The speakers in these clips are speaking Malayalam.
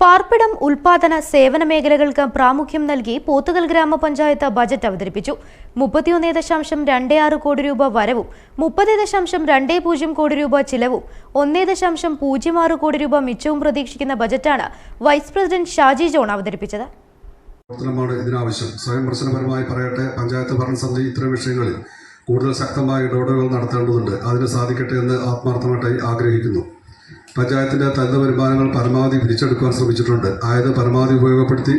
പാർപ്പിടം ഉൽപാദന സേവന മേഖലകൾക്ക് പ്രാമുഖ്യം നൽകി പോത്തുകൽ ഗ്രാമപഞ്ചായത്ത് ബജറ്റ് അവതരിപ്പിച്ചു. മുപ്പത്തിയൊന്ന് ദശാംശം രണ്ട് ആറ് കോടി രൂപ വരവും മുപ്പത് ദശാംശം രണ്ട് പൂജ്യം കോടി രൂപ ചിലവും ഒന്നേ ദശാംശം പൂജ്യം ആറ് കോടി രൂപ മിച്ചവും പ്രതീക്ഷിക്കുന്ന ബജറ്റാണ് വൈസ് പ്രസിഡന്റ് ഷാജി ജോൺ അവതരിപ്പിച്ചത്. ഇതിനാവശ്യം. സ്വയം പ്രശ്നപരമായി പറയട്ടെ പഞ്ചായത്ത് ഭരണസമിതി ഇത്തരം വിഷയങ്ങളിൽ കൂടുതൽ ശക്തമായ ഇടപെടലുകൾ നടത്തേണ്ടതുണ്ട്. അതിന് സാധിക്കട്ടെ എന്ന് ആത്മാർത്ഥമായിട്ടായി ആഗ്രഹിക്കുന്നു. പഞ്ചായത്തിന്റെ തനത് വരുമാനങ്ങൾ പരമാവധി പിരിച്ചെടുക്കുവാൻ ശ്രമിച്ചിട്ടുണ്ട്. ആയത് പരമാവധി ഉപയോഗപ്പെടുത്തി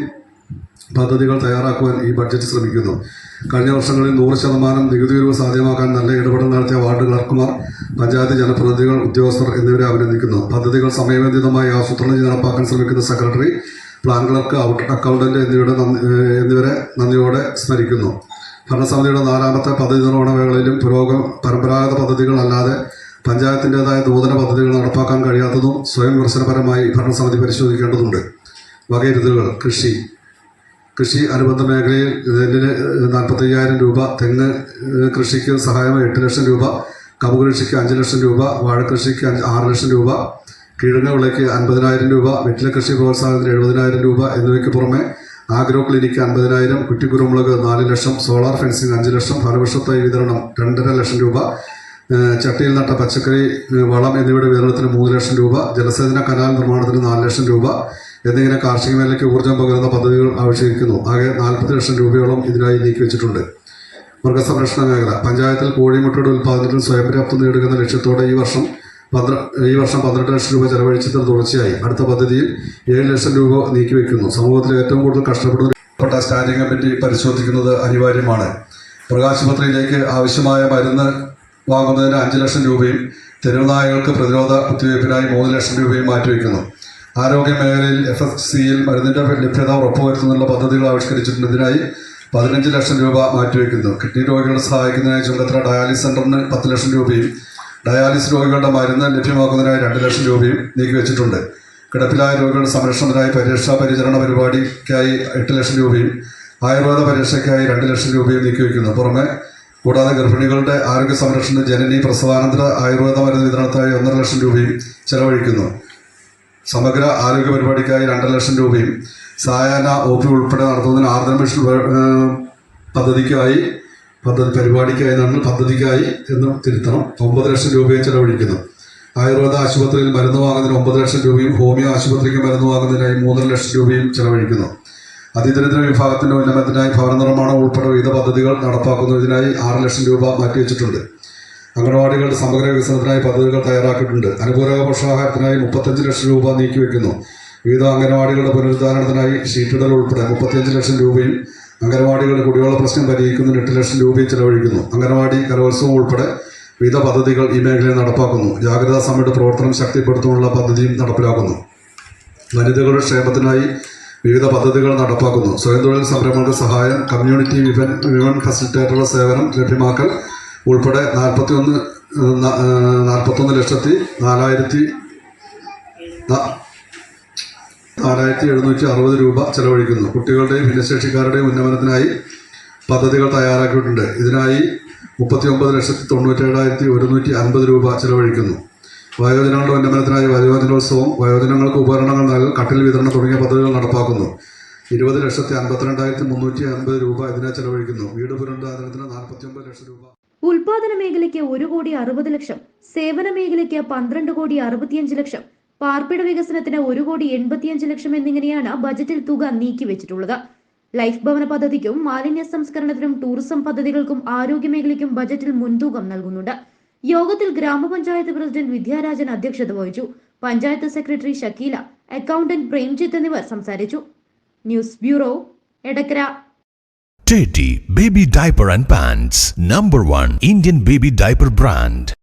പദ്ധതികൾ തയ്യാറാക്കുവാൻ ഈ ബഡ്ജറ്റ് ശ്രമിക്കുന്നു. കഴിഞ്ഞ വർഷങ്ങളിൽ നൂറ് ശതമാനം നികുതി ഉയർവ് സാധ്യമാക്കാൻ നല്ല ഇടപെടൽ നടത്തിയ വാർഡ് ക്ലർക്കുമാർ പഞ്ചായത്ത് ജനപ്രതിനിധികൾ ഉദ്യോഗസ്ഥർ എന്നിവരെ അഭിനന്ദിക്കുന്നു. പദ്ധതികൾ സമയബന്ധിതമായി ആസൂത്രണം ചെയ്ത് നടപ്പാക്കാൻ ശ്രമിക്കുന്ന സെക്രട്ടറി പ്ലാൻ ക്ലർക്ക് അക്കൗണ്ടന്റ് എന്നിവരുടെ എന്നിവരെ നന്ദിയോടെ സ്മരിക്കുന്നു. ഭരണസമിതിയുടെ നാലാമത്തെ പദ്ധതി നിർവഹണ വേളയിലും പുരോഗമ പരമ്പരാഗത പദ്ധതികൾ അല്ലാതെ പഞ്ചായത്തിന്റെതായ നൂതന പദ്ധതികൾ നടപ്പാക്കാൻ കഴിയാത്തതും സ്വയം വിമർശനപരമായി ഭരണസമിതി പരിശോധിക്കേണ്ടതുണ്ട്. വകയിരുത്തലുകൾ കൃഷി. കൃഷി അനുബന്ധ മേഖലയിൽ നെല്ലിന് നാൽപ്പത്തയ്യായിരം രൂപ തെങ്ങ് കൃഷിക്ക് സഹായമായി എട്ട് ലക്ഷം രൂപ കമുക് കൃഷിക്ക് അഞ്ച് ലക്ഷം രൂപ വാഴ കൃഷിക്ക് അഞ്ച് ആറ് ലക്ഷം രൂപ കിഴങ്ങ് വിളയ്ക്ക് അൻപതിനായിരം രൂപ വെറ്റില കൃഷി പ്രോത്സാഹനത്തിന് എഴുപതിനായിരം രൂപ എന്നിവയ്ക്ക് പുറമെ ആഗ്രോ ക്ലിനിക്ക് അൻപതിനായിരം കുറ്റിക്കുരുമുളക് നാല് ലക്ഷം സോളാർ ഫെൻസിംഗ് അഞ്ച് ലക്ഷം ഫലവൃക്ഷത്തൈ വിതരണം രണ്ടര ലക്ഷം രൂപ ചട്ടിയിൽ നട്ട പച്ചക്കറി വളം എന്നിവയുടെ വിതരണത്തിന് മൂന്ന് ലക്ഷം രൂപ ജലസേചന കനാൽ നിർമ്മാണത്തിന് നാല് ലക്ഷം രൂപ എന്നിങ്ങനെ കാർഷിക മേഖലയ്ക്ക് ഊർജം പകരുന്ന പദ്ധതികൾ ആവിഷ്കരിക്കുന്നു ആകെ നാൽപ്പത് ലക്ഷം രൂപയോളം ഇതിനായി നീക്കിവെച്ചിട്ടുണ്ട് മൃഗസംരക്ഷണ മേഖല. പഞ്ചായത്തിൽ കോഴിമുട്ടയുടെ ഉൽപ്പാദനത്തിൽ സ്വയംപര്യാപ്തം നേടുക എന്ന ലക്ഷ്യത്തോടെ ഈ വർഷം പന്ത്ര ഈ വർഷം പന്ത്രണ്ട് ലക്ഷം രൂപ ചെലവഴിച്ചതിന് തുടർച്ചയായി. അടുത്ത പദ്ധതിയിൽ ഏഴ് ലക്ഷം രൂപ നീക്കിവെക്കുന്നു സമൂഹത്തിൽ ഏറ്റവും കൂടുതൽ കഷ്ടപ്പെടുന്ന സ്റ്റാൻഡിംഗ് കമ്മിറ്റി പരിശോധിക്കുന്നത് അനിവാര്യമാണ്. മൃഗാശുപത്രിയിലേക്ക് ആവശ്യമായ മരുന്ന് വാങ്ങുന്നതിന് അഞ്ച് ലക്ഷം രൂപയും തെരുവുനായകൾക്ക് പ്രതിരോധ കുത്തിവയ്പ്പിനായി മൂന്ന് ലക്ഷം രൂപയും മാറ്റിവെക്കുന്നു ആരോഗ്യ മേഖലയിൽ എഫ് എസ് സിയിൽ മരുന്നിന്റെ ലഭ്യത ഉറപ്പുവരുത്തുന്നതിനുള്ള പദ്ധതികൾ ആവിഷ്കരിച്ചിട്ടുള്ളതിനായി പതിനഞ്ച് ലക്ഷം രൂപ മാറ്റിവെക്കുന്നു കിഡ്നി രോഗികളെ സഹായിക്കുന്നതിനായി ചുങ്കത്ര ഡയാലിസ് സെന്ററിന് പത്ത് ലക്ഷം രൂപയും ഡയാലിസ് രോഗികളുടെ മരുന്ന് ലഭ്യമാക്കുന്നതിനായി രണ്ട് ലക്ഷം രൂപയും നീക്കിവെച്ചിട്ടുണ്ട്. കിടപ്പിലായ രോഗികളുടെ സംരക്ഷണത്തിനായി പരീക്ഷാ പരിചരണ പരിപാടിക്കായി എട്ട് ലക്ഷം രൂപയും ആയുർവേദ പരീക്ഷയ്ക്കായി രണ്ട് ലക്ഷം രൂപയും നീക്കിവെക്കുന്നു പുറമെ കൂടാതെ ഗർഭിണികളുടെ ആരോഗ്യ സംരക്ഷണ ജനനി പ്രസവാനന്തര ആയുർവേദ മരുന്ന് വിതരണത്തിനായി ഒന്നര ലക്ഷം രൂപയും ചെലവഴിക്കുന്നു. സമഗ്ര ആരോഗ്യ പരിപാടിക്കായി രണ്ടര ലക്ഷം രൂപയും സായാഹ്ന ഒ പി ഉൾപ്പെടെ നടത്തുന്നതിന് ആർദ്ര മിഷൻ പദ്ധതിക്കായി പദ്ധതി പരിപാടിക്കായി നമ്മൾ പദ്ധതിക്കായി എന്ന് തിരുത്തണം. ഒമ്പത് ലക്ഷം രൂപയും ചെലവഴിക്കുന്നു. ആയുർവേദ ആശുപത്രിയിൽ മരുന്ന് വാങ്ങുന്നതിന് ഒമ്പത് ലക്ഷം രൂപയും ഹോമിയോ ആശുപത്രിക്ക് മരുന്ന് വാങ്ങുന്നതിനായി മൂന്നര ലക്ഷം രൂപയും ചെലവഴിക്കുന്നു. അതിദരിദ്ര വിഭാഗത്തിന്റെ ഉന്നമനത്തിനായി ഭവന നിർമ്മാണം ഉൾപ്പെടെ വിവിധ പദ്ധതികൾ നടപ്പാക്കുന്നതിനായി ആറ് ലക്ഷം രൂപ മാറ്റിവെച്ചിട്ടുണ്ട്. അംഗനവാടികളുടെ സമഗ്ര വികസനത്തിനായി പദ്ധതികൾ തയ്യാറാക്കിയിട്ടുണ്ട്. അനുപൂരക പോഷകാഹാരത്തിനായി മുപ്പത്തഞ്ച് ലക്ഷം രൂപ നീക്കിവെക്കുന്നു. വിവിധ അംഗനവാടികളുടെ പുനരുദ്ധാരണത്തിനായി ഷീറ്റിടൽ ഉൾപ്പെടെ മുപ്പത്തിയഞ്ച് ലക്ഷം രൂപയും അംഗനവാടികളുടെ കുടിവെള്ള പ്രശ്നം പരിഹരിക്കുന്നതിന് എട്ട് ലക്ഷം രൂപയും ചെലവഴിക്കുന്നു. അംഗനവാടി കലോത്സവം ഉൾപ്പെടെ വിവിധ പദ്ധതികൾ ഈ മേഖലയിൽ നടപ്പാക്കുന്നു. ജാഗ്രതാ സമിതിയുടെ പ്രവർത്തനം ശക്തിപ്പെടുത്തുവാനുള്ള പദ്ധതിയും നടപ്പിലാക്കുന്നു. വനിതകളുടെ ക്ഷേമത്തിനായി വിവിധ പദ്ധതികൾ നടപ്പാക്കുന്നു. സ്വയം തൊഴിൽ സംരംഭങ്ങൾക്ക് സഹായം കമ്മ്യൂണിറ്റി വിവൻ വിമൻ ഫെസിലിറ്റേറ്ററുടെ സേവനം ലഭ്യമാക്കൽ ഉൾപ്പെടെ നാൽപ്പത്തി ഒന്ന് നാൽപ്പത്തൊന്ന് ലക്ഷത്തി നാലായിരത്തി നാലായിരത്തി എഴുന്നൂറ്റി അറുപത് രൂപ ചെലവഴിക്കുന്നു. കുട്ടികളുടെയും ഭിന്നശേഷിക്കാരുടെയും ഉന്നമനത്തിനായി പദ്ധതികൾ തയ്യാറാക്കിയിട്ടുണ്ട്. ഇതിനായി മുപ്പത്തി ഒമ്പത് ലക്ഷത്തി തൊണ്ണൂറ്റേഴായിരത്തി ഒരുന്നൂറ്റി അൻപത് രൂപ ചെലവഴിക്കുന്നു. വയോജനങ്ങളുടെ ഉന്നമനത്തിനായി വയോജനോത്സവം വയോജനങ്ങൾക്ക് ഉപകരണങ്ങൾ നൽകൽ കട്ടിൽ വിതരണം തുടങ്ങിയ പദ്ധതികൾ നടപ്പാക്കുന്നു. ഇരുപത് ലക്ഷത്തി അൻപത്തിരണ്ടായിരത്തി മുന്നൂറ്റി അൻപത് രൂപ ഇതിനായി ചെലവഴിക്കുന്നു. വീട് പുനരുദ്ധാരണത്തിന് നാൽപ്പത്തി ഒമ്പത് ലക്ഷം രൂപ. ഉൽപാദന മേഖലയ്ക്ക് ഒരു കോടി അറുപത് ലക്ഷം സേവന മേഖലയ്ക്ക് പന്ത്രണ്ട് കോടി അറുപത്തിയഞ്ച് ലക്ഷം പാർപ്പിട വികസനത്തിന് ഒരു കോടി എൺപത്തിയഞ്ച് ലക്ഷം എന്നിങ്ങനെയാണ് ബജറ്റിൽ തുക നീക്കിവെച്ചിട്ടുള്ളത് ലൈഫ് ഭവന പദ്ധതിക്കും മാലിന്യ സംസ്കരണത്തിനും ടൂറിസം പദ്ധതികൾക്കും ആരോഗ്യ മേഖലയ്ക്കും ബജറ്റിൽ മുൻതൂക്കം നൽകുന്നുണ്ട്. യോഗത്തിൽ ഗ്രാമപഞ്ചായത്ത് പ്രസിഡന്റ് വിദ്യാരാജൻ അധ്യക്ഷത വഹിച്ചു. പഞ്ചായത്ത് സെക്രട്ടറി ഷക്കീല അക്കൗണ്ടന്റ് പ്രേംജിത്ത് എന്നിവർ സംസാരിച്ചു. News bureau Edakkara. Teddy Baby Diaper and Pants, number 1 Indian baby diaper brand.